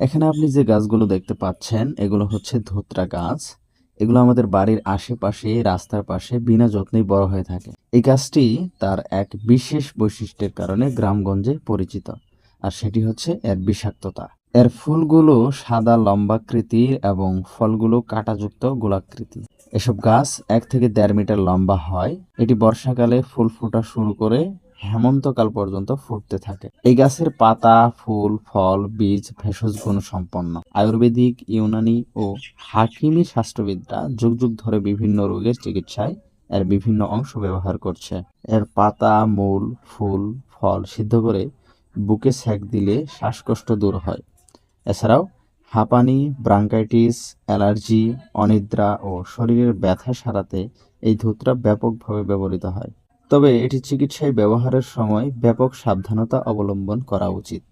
এখানে আপনি যে গাছগুলো দেখতে পাচ্ছেন, এগুলো হচ্ছে ধুতরা গাছ। এগুলো আমাদের বাড়ির আশেপাশে, রাস্তার পাশে বিনা যত্নেই বড় হয়ে থাকে। এই গাছটি তার এক বিশেষ বৈশিষ্ট্যের কারণে গ্রামগঞ্জে পরিচিত, আর সেটি হচ্ছে এর বিষাক্ততা। এর ফুলগুলো সাদা লম্বাকৃতির এবং ফলগুলো কাঁটাযুক্ত গোলাকৃতি এসব গাছ এক থেকে দেড় মিটার লম্বা হয়। এটি বর্ষাকালে ফুল ফোটা শুরু করে হেমন্তকাল পর্যন্ত ফুটতে থাকে। এই গাছের পাতা, ফুল, ফল, বীজ ভেষজ গুণ সম্পন্ন আয়ুর্বেদিক, ইউনানি ও হাকিমি শাস্ত্রবিদরা যুগ যুগ ধরে বিভিন্ন রোগের চিকিৎসায় এর বিভিন্ন অংশ ব্যবহার করছে। এর পাতা, মূল, ফুল, ফল সিদ্ধ করে বুকে সেক দিলে শ্বাসকষ্ট দূর হয়। এছাড়াও হাঁপানি, ব্রাঙ্কাইটিস, অ্যালার্জি, অনিদ্রা ও শরীরের ব্যথা সারাতে এই ধুতরা ব্যাপকভাবে ব্যবহৃত হয়। তবে এটি চিকিৎসায় ব্যবহারের সময় ব্যাপক সাবধানতা অবলম্বন করা উচিত।